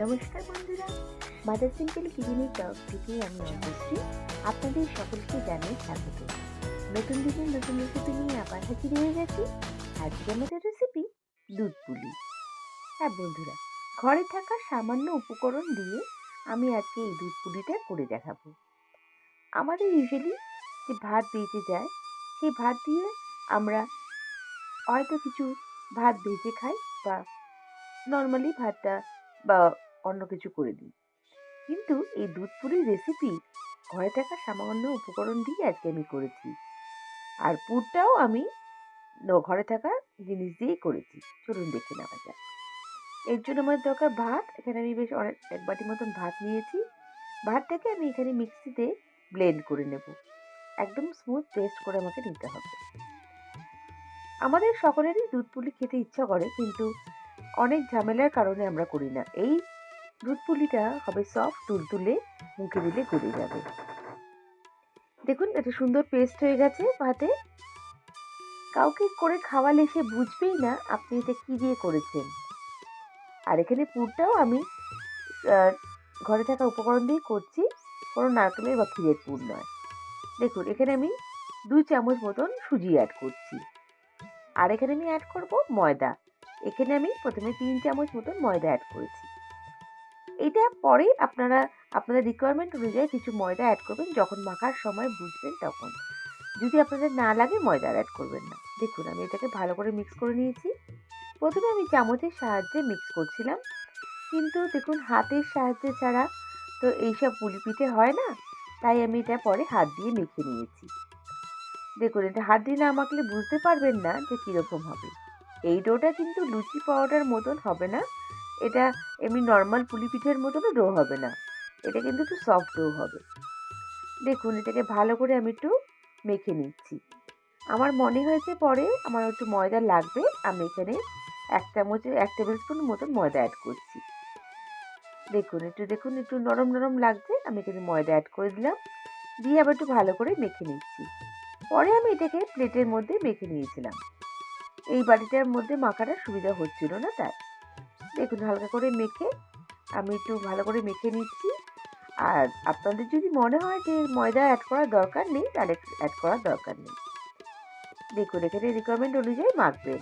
নমস্কার বন্ধুরা। Mother simple কিচেনের তরফ থেকে আমি অন্তশ্রী আপনাদের সকলকে জানাই স্বাগত। নতুন দিনের নতুন রেসিপি নিয়ে আবার হাজির হয়ে গেছি। আজকে আমাদের রেসিপি দুধ পুলি। হ্যাঁ বন্ধুরা, ঘরে থাকা সামান্য উপকরণ দিয়ে আমি আজকে এই দুধ পুলিটা করে দেখাবো। আমাদের ইউজুয়ালি যে ভাত বেঁচে যায়, সেই ভাত দিয়ে আমরা হয়তো কিছু ভাত ভেজে খাই বা নর্মালি ভাতটা বা অন্য কিছু করে দিই। কিন্তু এই দুধ পুরির রেসিপি ঘরে থাকা সামান্য উপকরণ দিয়ে আজকে আমি করেছি। আর পুরটাও আমি ঘরে থাকা জিনিস দিয়েই করেছি। চলুন দেখে নেওয়া যাক। এর জন্য আমার দরকার ভাত। এখানে আমি বেশ অনেক, এক বাটি মতন ভাত নিয়েছি। ভাতটাকে আমি এখানে মিক্সিতে ব্লেন্ড করে নেব। একদম স্মুথ পেস্ট করে আমাকে নিতে হবে। আমাদের সকলেরই দুধ পুলি খেতে ইচ্ছা করে, কিন্তু অনেক ঝামেলার কারণে আমরা করি না। এই দুধ পুলিটা হবে সফট তুলতুলে, মুখে দিলে গলে যাবে। দেখুন, এটা সুন্দর পেস্ট হয়ে গেছে ভাতে। কাউকে করে খাওয়ালে সে বুঝবেই না আপনি এটা কী দিয়ে করেছেন। আর এখানে পুরটাও আমি ঘরে থাকা উপকরণ দিয়ে করছি, কোনো নারকেলের বা ক্ষীরের পুর নয়। দেখুন, এখানে আমি দুই চামচ মতন সুজি অ্যাড করছি। আর এখানে আমি অ্যাড করব ময়দা। এখানে আমি প্রথমে তিন চামচ মতন ময়দা অ্যাড করেছি। এটা পরে আপনারা, আপনাদের রিকোয়ারমেন্ট অনুযায়ী কিছু ময়দা অ্যাড করবেন। যখন মাখার সময় বুঝবেন তখন। যদি আপনাদের না লাগে, ময়দা অ্যাড করবেন না। দেখুন, আমি এটাকে ভালো করে মিক্স করে নিয়েছি। প্রথমে আমি চামচের সাহায্যে মিক্স করছিলাম। কিন্তু দেখুন, হাতের সাহায্যে ছাড়া তো এইসব পুলি পিঠে হয় না। তাই আমি এটা পরে হাত দিয়ে মেখে নিয়েছি। দেখুন, এটা হাত দিয়ে না মাখলে বুঝতে পারবেন না যে কীরকম হবে। এই ডোটা কিন্তু লুচি পাউডার মতন হবে না। এটা এমনি নর্মাল পুলি পিঠের মতনও ডো হবে না। এটা কিন্তু একটু সফট ডো হবে। দেখুন, এটাকে ভালো করে আমি একটু মেখে নিচ্ছি। আমার মনে হয়েছে পরে আমার একটু ময়দা লাগবে, আমি এখানে এক চামচ, এক টেবিল স্পুন মতন ময়দা অ্যাড করছি। দেখুন, একটু দেখুন, একটু নরম নরম লাগছে, আমি এখানে ময়দা অ্যাড করে দিলাম। দিয়ে আবার একটু ভালো করে মেখে নিচ্ছি। পরে আমি এটাকে প্লেটের মধ্যে মেখে নিয়েছিলাম। এই বাটিটার মধ্যে মাখাটা সুবিধা হচ্ছিল না তাই দেখুন হালকা করে মেখে, আমি একটু ভালো করে মেখে নিচ্ছি। আর আপনাদের যদি মনে হয় যে ময়দা অ্যাড করার দরকার নেই, তাহলে অ্যাড করার দরকার নেই। দেখুন, এখানে রিকোয়ারমেন্ট অনুযায়ী মাখবেন।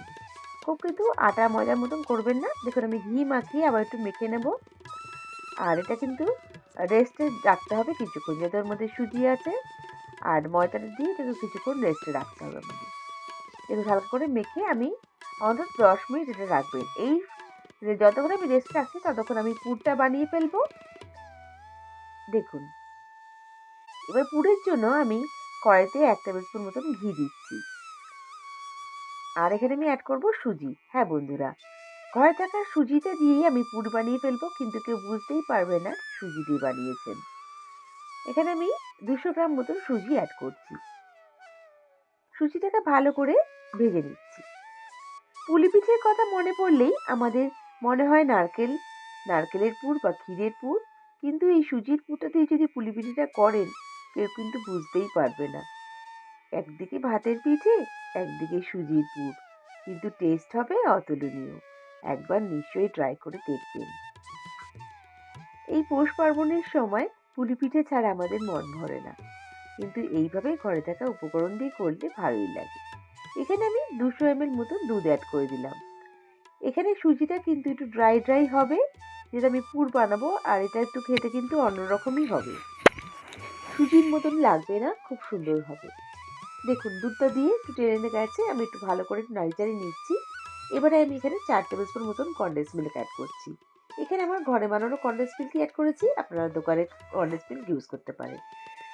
খুব কিন্তু আটা ময়দার মতন করবেন না। দেখুন, আমি ঘি মাখিয়ে আবার একটু মেখে নেব। আর এটা কিন্তু রেস্টে রাখতে হবে কিছুক্ষণ যেহেতু ওর মধ্যে সুজি আছে আর ময়দাটা দিয়ে এটাকে কিছুক্ষণ রেস্টে রাখতে হবে আমাদের। দেখুন হালকা করে মেখে আমি অন্তত দশ মিনিট এটা রাখবেন। এই যতক্ষণ আমি রেস্ট রাখছি ততক্ষণ আমি পুরটা বানিয়ে ফেলব। দেখুন, এবার পুরের জন্য আমি কড়াইতে এক টেবিল স্পুন মতন ঘি দিচ্ছি। আর এখানে আমি অ্যাড করব সুজি। হ্যাঁ বন্ধুরা, ঘরে থাকা সুজিটা দিয়েই আমি পুর বানিয়ে ফেলব, কিন্তু কেউ বুঝতেই পারবে না সুজি দিয়ে বানিয়েছেন। এখানে আমি দুশো গ্রাম মতন সুজি অ্যাড করছি। সুজিটাকে ভালো করে ভেজে নিচ্ছি। পুলি পিঠের কথা মনে পড়লেই আমাদের মনে হয় নারকেল, নারকেলের পুর বা ক্ষীরের পুর। কিন্তু এই সুজির পুরটা দিয়ে যদি পুলি পিঠেটা করেন, কেউ কিন্তু বুঝতেই পারবে না। একদিকে ভাতের পিঠে, একদিকে সুজির পুর। কিন্তু টেস্ট হবে অতুলনীয়। একবার নিশ্চয়ই ট্রাই করে দেখবেন। এই পৌষ পার্বণের সময় পুলি পিঠে ছাড়া আমাদের মন ভরে না। কিন্তু এইভাবে ঘরে থাকা উপকরণ দিয়ে করলে ভালোই লাগে। এখানে আমি দুশো এম মতো দুধ অ্যাড করে দিলাম। এখানে সুজিটা কিন্তু একটু ড্রাই ড্রাই হবে। যেটা আমি পুর বানাবো, আর এটা একটু খেতে কিন্তু অন্যরকমই হবে। সুজির মতন লাগবে না, খুব সুন্দর হবে। দেখুন, দুধটা দিয়ে একটু টেনে গেছে, আমি একটু ভালো করে একটু নাড়িচাড়ি নিচ্ছি। এবারে আমি এখানে চার টেবিল স্পুন মতন কন্ডেন্স মিল্ক অ্যাড করছি। এখানে আমার ঘরে বানানো কন্ডেন্স মিল্কই অ্যাড করেছি? আপনারা দোকানে কন্ডেন্স মিল্ক ইউজ করতে পারেন।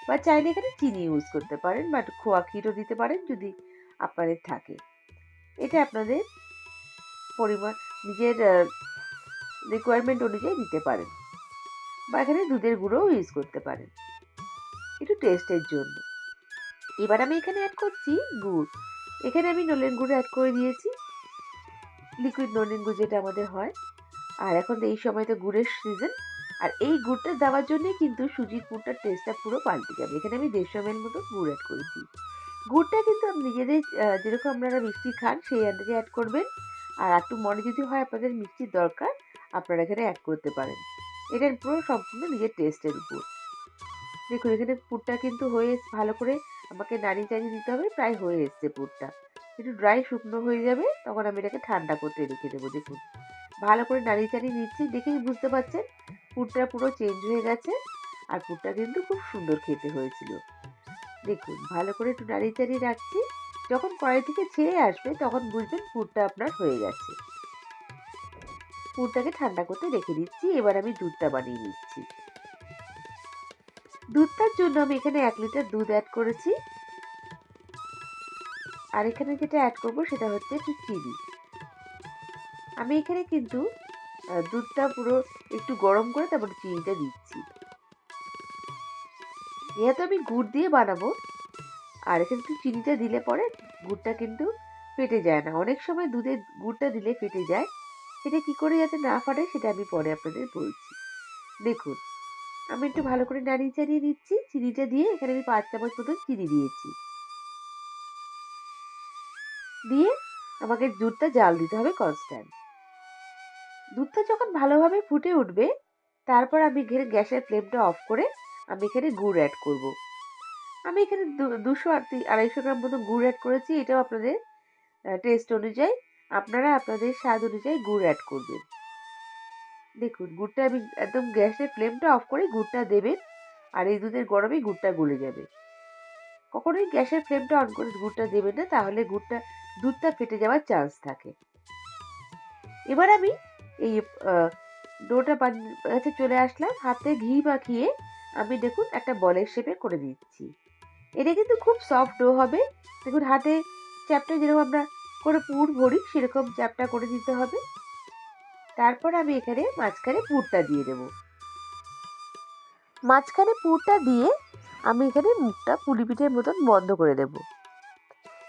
বা চাইলে এখানে চিনি ইউজ করতে পারেন, বা খোয়া ক্ষীরও দিতে পারেন, যদি আপনাদের থাকে। এটা আপনাদের পরিমাণ নিজের রিকোয়ারমেন্ট অনুযায়ী দিতে পারেন বা এখানে দুধের গুঁড়োও ইউজ করতে পারেন। একটু টেস্টের জন্য। এবার আমি এখানে অ্যাড করছি গুড়। এখানে আমি নলেন গুঁড়ো অ্যাড করে দিয়েছি। লিকুইড নলেন গুড় যেটা আমাদের হয়। আর এখন এই সময় তো গুড়ের সিজন আর এই গুড়টা দেওয়ার জন্যই কিন্তু সুজির গুড়টার টেস্টটা পুরো পাল্টে যাবে। এখানে আমি দেড়শো এম মতো গুড় অ্যাড করেছি। গুড়টা কিন্তু নিজেদের যেরকম আপনারা মিষ্টি খান, সেই আন্দাজে অ্যাড করবেন। আর একটু মনে যদি হয় আপনাদের মিষ্টির দরকার, আপনারা এখানে অ্যাড করতে পারেন। এটার পুরো সম্পূর্ণ নিজের টেস্টের উপর। দেখুন, এখানে পুরটা কিন্তু হয়ে ভালো করে আমাকে নাড়ি চাড়িয়ে দিতে হবে, প্রায় হয়ে এসছে পুরটা। একটু ড্রাই শুকনো হয়ে যাবে, তখন আমি এটাকে ঠান্ডা করতে রেখে দেবো, দেখুন। ভালো করে নাড়িয়ে চাড়িয়ে নিচ্ছি, দেখেই বুঝতে পারছেন, পুরটা পুরো চেঞ্জ হয়ে গেছে আর পুরটা কিন্তু খুব সুন্দর খেতে হয়েছিল। দেখুন, ভালো করে একটু নাড়িয়ে চাড়িয়ে রাখছি। যখন কড়াই থেকে ছেড়ে আসবে, তখন বুঝবেন পুরটা আপনার হয়ে গেছে। পুরটাকে ঠান্ডা করতে রেখে দিচ্ছি, এবার আমি দুধটা বানিয়ে নিচ্ছি। দুধটার জন্য আমি এখানে এক লিটার দুধ অ্যাড করেছি। আর এখানে যেটা অ্যাড করব, সেটা হচ্ছে একটু চিনি। আমি এখানে কিন্তু দুধটা পুরো একটু গরম করে তারপর চিনিটা দিচ্ছি। যেহেতু আমি গুড় দিয়ে বানাবো আর একটু চিনিটা দিলে পরে গুড়টা কিন্তু ফেটে যায় না। অনেক সময় দুধে গুড়টা দিলে ফেটে যায়। সেটা কি করে যাতে না ফাটে সেটা আমি পরে আপনাদের বলছি। দেখুন, আমি একটু ভালো করে নাড়িয়ে চাড়িয়ে নিচ্ছি। চিনিটা দিয়ে এখানে আমি পাঁচ চামচ মতন চিনি দিয়েছি। দিয়ে আমাকে দুধটা জাল দিতে হবে কনস্ট্যান্ট দুধটা যখন ভালোভাবে ফুটে উঠবে, তারপর আমি এখানে গ্যাসের ফ্লেমটা অফ করে আমি এখানে গুড় অ্যাড করব। আমি এখানে দুশো আড়াইশো গ্রাম মতো গুড় অ্যাড করেছি, এটাও আপনাদের টেস্ট অনুযায়ী। আপনারা আপনাদের স্বাদ অনুযায়ী গুড় অ্যাড করবেন। দেখুন, গুড়টা আমি একদম গ্যাসের ফ্লেমটা অফ করে গুড়টা দেবেন, আর এই দুধের গরমে গুড়টা গলে যাবে। কখনোই গ্যাসের ফ্লেমটা অন করে গুড়টা দেবেন না, তাহলে গুড়টা, দুধটা ফেটে যাওয়ার চান্স থাকে। এবার আমি এই ডোটা কাছে চলে আসলাম, হাতে ঘি মাখিয়ে আমি দেখুন একটা বলের শেপে করে দিচ্ছি। এটা কিন্তু খুব সফট ডো হবে। দেখুন, হাতে চ্যাপটা যেরকম আমরা করে পুর ভরি, সেরকম চ্যাপটা করে দিতে হবে। তারপর আমি এখানে মাঝখানে পুরটা দিয়ে দেব। মাঝখানে পুরটা দিয়ে আমি এখানে মুখটা পুলি পিঠের মতন বন্ধ করে দেব।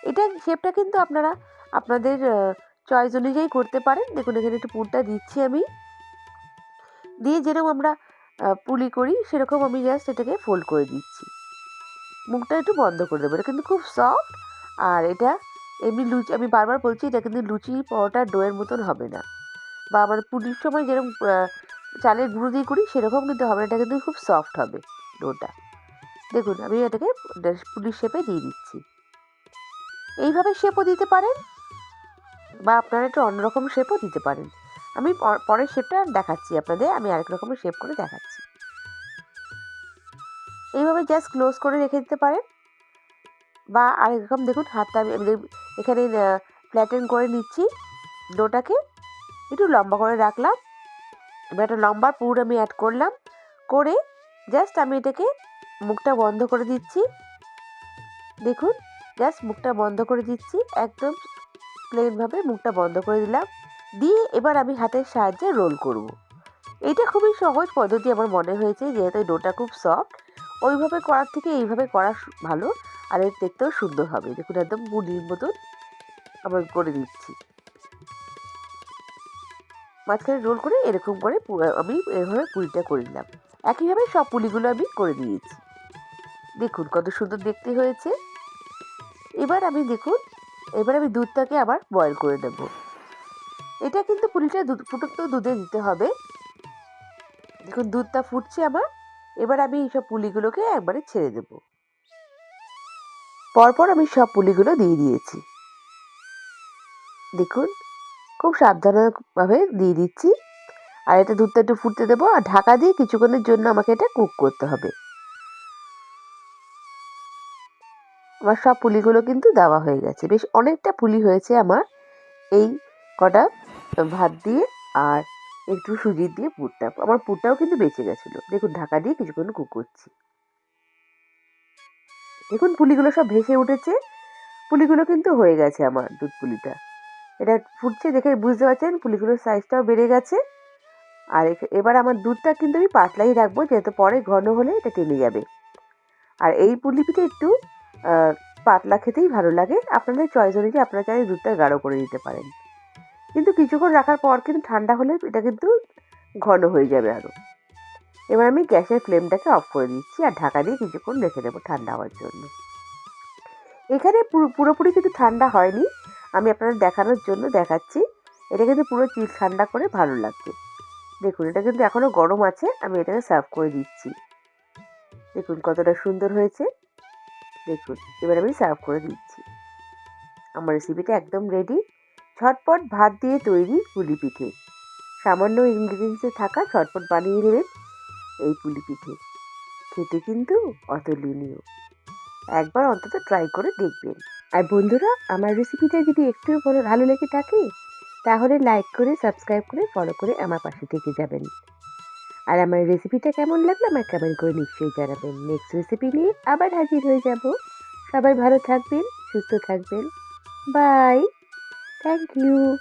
এটা শেপটা কিন্তু আপনারা, আপনাদের চয়েস অনুযায়ী করতে পারেন। দেখুন, এখানে একটু পুরটা দিচ্ছি আমি। দিয়ে যেরকম আমরা পুলি করি, সেরকম আমি জাস্ট এটাকে ফোল্ড করে দিচ্ছি। মুখটা একটু বন্ধ করে দেবো। এটা কিন্তু খুব সফট আর এটা এমনি লুচি, আমি বারবার বলছি এটা কিন্তু লুচি পরোটা ডোয়ের মতন হবে না। বা আমাদের পুলির সময় যেরকম চালের গুঁড়ো দিয়ে করি, সেরকম কিন্তু হবে না, এটা কিন্তু খুব সফট হবে ডোটা। দেখুন, আমি এটাকে পুলির শেপে দিয়ে দিচ্ছি। এইভাবে শেপও দিতে পারেন, বা আপনারা একটু অন্যরকম শেপও দিতে পারেন। আমি পরের শেপটা দেখাচ্ছি আপনাদের, আমি আরেক রকমের শেপ করে দেখাচ্ছি। এইভাবে জাস্ট ক্লোজ করে রেখে দিতে পারেন বা আরেক রকম দেখুন, হাতটা আমি এখানে ফ্ল্যাটেন করে নিচ্ছি। ডোটাকে একটু লম্বা করে রাখলাম। এবার একটা লম্বা পুর আমি অ্যাড করলাম। করে জাস্ট আমি এটাকে মুখটা বন্ধ করে দিচ্ছি। দেখুন জাস্ট মুখটা বন্ধ করে দিচ্ছি। একদম প্লেনভাবে মুখটা বন্ধ করে দিলাম। দিয়ে এবার আমি হাতের সাহায্যে রোল করব। এটা খুবই সহজ পদ্ধতি আমার মনে হয়েছে, যেহেতু ডোটা খুব সফট ওইভাবে করার থেকে এইভাবে করা ভালো। আর এর দেখতেও সুন্দর হবে। দেখুন, একদম মুড়ির মতন আমার করে দিচ্ছি। মাঝখানে রোল করে এরকম করে আমি এভাবে পুরিটা করে নিলাম। একইভাবে সব পুলিগুলো আমি করে দিয়েছি। দেখুন, কত সুন্দর দেখতে হয়েছে। এবার আমি দেখুন, এবার আমি দুধটাকে আবার বয়েল করে দেব এটা কিন্তু পুরিটা দুধ, ফুটন্ত দুধে দিতে হবে। দেখুন, দুধটা ফুটছে আমার। এবার আমি এইসব পুলিগুলোকে একবারে ছেড়ে দেব। পরপর আমি সব পুলিগুলো দিয়ে দিয়েছি। দেখুন, খুব সাবধানভাবে দিয়ে দিচ্ছি। আর এটা দুধটা একটু ফুটতে দেবো আর ঢাকা দিয়ে কিছুক্ষণের জন্য আমাকে এটা কুক করতে হবে। আমার সব পুলিগুলো কিন্তু দেওয়া হয়ে গেছে। বেশ অনেকটা পুলি হয়েছে আমার। এই কটা ভাত দিয়ে আর একটু সুজি দিয়ে পুরটা, আমার পুরটাও কিন্তু বেঁচে গেছিল। দেখুন, ঢাকা দিয়ে কিছুক্ষণ কুক করছি দেখুন, পুলিগুলো সব ভেসে উঠেছে। পুলিগুলো কিন্তু হয়ে গেছে আমার দুধ পুলিটা এটা ফুটছে দেখে বুঝতে পারছেন, পুলিগুলোর সাইজটাও বেড়ে গেছে। আর এবার আমার দুধটা কিন্তু আমি পাতলাই রাখব, যেহেতু পরে ঘন হলে এটা টেনে যাবে। আর এই পুলি পিঠে একটু পাতলা খেতেই ভালো লাগে। আপনাদের চয়েস অনুযায়ী আপনারা চাইলে দুধটা গাঢ় করে দিতে পারেন। কিন্তু কিছুক্ষণ রাখার পর কিন্তু ঠান্ডা হলে এটা কিন্তু ঘন হয়ে যাবে আরও এবার আমি গ্যাসের ফ্লেমটাকে অফ করে দিচ্ছি আর ঢাকা দিয়ে কিছুক্ষণ রেখে দেবো ঠান্ডা হওয়ার জন্য। এখানে পুরোপুরি কিন্তু ঠান্ডা হয়নি। আমি আপনাদের দেখানোর জন্য দেখাচ্ছি। এটা কিন্তু পুরো চিল ঠান্ডা করে ভালো লাগবে দেখুন, এটা কিন্তু এখনও গরম আছে। আমি এটাকে সার্ভ করে দিচ্ছি। দেখুন, কতটা সুন্দর হয়েছে। দেখুন, এবার আমি সার্ভ করে দিচ্ছি। আমার রেসিপিটা একদম রেডি ঝটপট ভাত দিয়ে তৈরি পুলি পিঠে। সামান্য ইনগ্রিডিয়েন্টসে থাকা ঝটপট বানিয়ে নেবেন এই পুলি পিঠে। খেতে কিন্তু অতুলনীয়। একবার অন্তত ট্রাই করে দেখবেন। আর বন্ধুরা, আমার রেসিপিটা যদি একটু ভালো লেগে থাকে, তাহলে লাইক করে সাবস্ক্রাইব করে ফলো করে আমার পাশে থেকে যাবেন। আর আমার রেসিপিটা কেমন লাগল, আমার কমেন্ট করে নিশ্চয়ই জানাবেন। নেক্সট রেসিপি নিয়ে আবার হাজির হয়ে যাব। সবাই ভালো থাকবেন, সুস্থ থাকবেন। Bye Thank you.